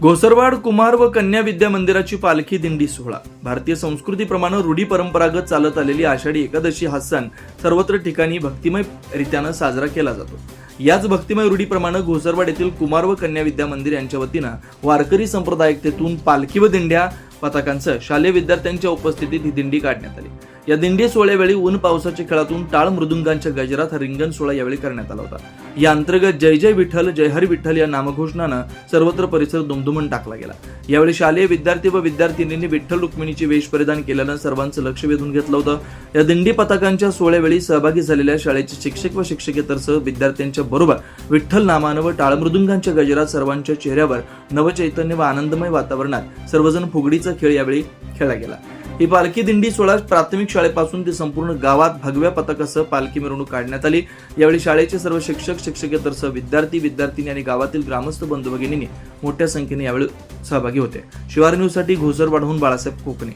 घोसरवाड कुमार व कन्या विद्या मंदिराची पालखी दिंडी सोहळा. भारतीय संस्कृतीप्रमाणे रूढी परंपरागत चालत आलेली आषाढी एकादशी हा सण सर्वत्र ठिकाणी भक्तिमय रीत्यानं साजरा केला जातो. याच भक्तिमय रूढीप्रमाणे घोसरवाड येथील कुमार व कन्या विद्या मंदिर यांच्या वतीनं वारकरी संप्रदायिकतेतून पालखी व दिंड्या पथकांसह शालेय विद्यार्थ्यांच्या उपस्थितीत ही दिंडी काढण्यात आली. या दिंडी सोहळ्यावेळी ऊन पावसाच्या खेळातून टाळ मृदुंगांच्या गजरात रिंगण सोहळा यावेळी करण्यात आला होता. या अंतर्गत जय जय विठ्ठल जय हरी विठ्ठल या नामघोषणानं सर्वत्र परिसर दुमधुमून टाकला गेला. यावेळी शालेय विद्यार्थी व विद्यार्थिनींनी विठ्ठल रुक्मिणीची वेश परिधान केल्यानं सर्वांचं लक्ष वेधून घेतलं होतं. या दिंडी पथकांच्या सोहळ्यावेळी सहभागी झालेल्या शाळेचे शिक्षक व शिक्षकेतरसह विद्यार्थ्यांच्या बरोबर विठ्ठल नामानं व टाळमृदुंगांच्या गजरात सर्वांच्या चेहऱ्यावर नवचैतन्य व आनंदमय वातावरणात सर्वजण फुगडीचा खेळ यावेळी खेळला गेला. ही पालखी दिंडी सोहळा प्राथमिक शाळेपासून ते संपूर्ण गावात भगव्या पथकासह पालखी मिरवणूक काढण्यात आली. यावेळी शाळेचे सर्व शिक्षक शिक्षकेतरसह विद्यार्थी विद्यार्थिनी आणि गावातील ग्रामस्थ बंधू भगिनींनी मोठ्या संख्येने यावेळी सहभागी होते. शिवार न्यूजसाठी घोसरवाडहून बाळासाहेब कोकणे.